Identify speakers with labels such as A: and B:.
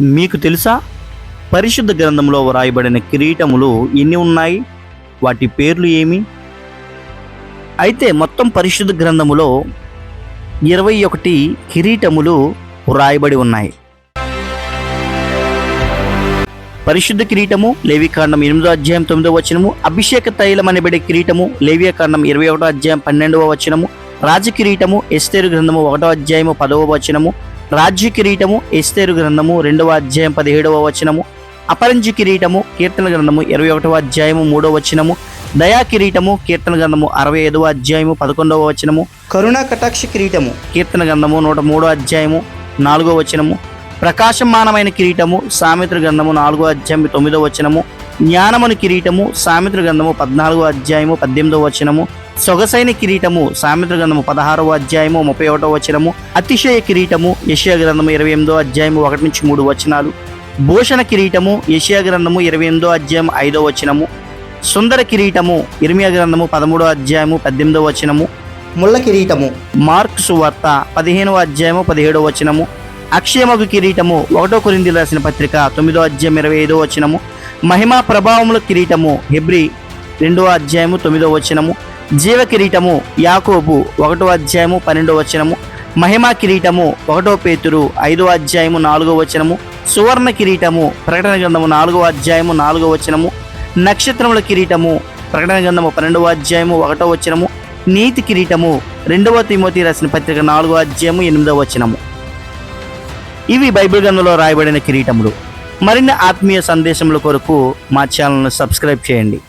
A: మీకు తెలుసా? పరిశుద్ధ గ్రంథంలో వ్రాయబడిన కిరీటములు ఎన్ని ఉన్నాయి? వాటి పేర్లు ఏమి? అయితే మొత్తం పరిశుద్ధ గ్రంథములో ఇరవై ఒకటి కిరీటములు వ్రాయబడి ఉన్నాయి. పరిశుద్ధ కిరీటము లేవికాండం ఎనిమిదో అధ్యాయం తొమ్మిదో వచనము అభిషేక తైలం అనబడే కిరీటము లేవియకాండం ఇరవై ఒకటో అధ్యాయం పన్నెండవ వచనము రాజకిరీటము ఎస్తేరు గ్రంథము ఒకటో అధ్యాయము పదవ వచనము రాజ్య కిరీటము ఎస్తేరు గ్రంథము రెండవ అధ్యాయం పదిహేడవ వచనము అపరంజి కిరీటము కీర్తన గ్రంథము ఇరవై ఒకటవ అధ్యాయము మూడవ వచనము దయా కిరీటము కీర్తన గ్రంథము అరవై ఐదవ అధ్యాయము పదకొండవ వచనము కరుణా కటాక్ష కిరీటము కీర్తన గ్రంథము నూట మూడో అధ్యాయము నాలుగో వచనము ప్రకాశమానమైన కిరీటము సామెత్ర గ్రంథము నాలుగో అధ్యాయం తొమ్మిదో వచనము జ్ఞానముని కిరీటము సామెత్ర గ్రంథము పద్నాలుగో అధ్యాయము పద్దెనిమిదో వచనము సొగసైన కిరీటము సామెత్ర గ్రంథము పదహారవ అధ్యాయము ముప్పై ఒకటో వచనము అతిశయ కిరీటము యషయా గ్రంథము ఇరవై ఎనిమిదో అధ్యాయము ఒకటి నుంచి మూడు వచనాలు భూషణ కిరీటము యషయా గ్రంథము ఇరవై ఎనిమిదో అధ్యాయం ఐదో వచనము సుందర కిరీటము ఇర్మియా గ్రంథము పదమూడో అధ్యాయము పద్దెనిమిదో వచనము ముళ్ళ కిరీటము మార్క్ సువార్త పదిహేనవ అధ్యాయము పదిహేడో వచనము అక్షయమగు కిరీటము ఒకటో కొరింది రాసిన పత్రిక తొమ్మిదో అధ్యాయం ఇరవై ఐదో వచనము మహిమా ప్రభావముల కిరీటము హెబ్రి రెండో అధ్యాయము తొమ్మిదో వచనము జీవ కిరీటము యాకోబు ఒకటో అధ్యాయము పన్నెండో వచనము మహిమా కిరీటము ఒకటో పేతురు ఐదో అధ్యాయము నాలుగో వచనము సువర్ణ కిరీటము ప్రకటన గ్రంథము నాలుగో అధ్యాయము నాలుగో వచనము నక్షత్రముల కిరీటము ప్రకటన గ్రంథము పన్నెండవ అధ్యాయము ఒకటో వచనము నీతి కిరీటము రెండవ తిమోతి రాసిన పత్రిక నాలుగో అధ్యాయము ఎనిమిదవ వచనము. ఇవి బైబిల్ గ్రంథంలో రాయబడిన కిరీటములు. మరిన్ని ఆత్మీయ సందేశముల కొరకు మా ఛానల్ను సబ్స్క్రైబ్ చేయండి.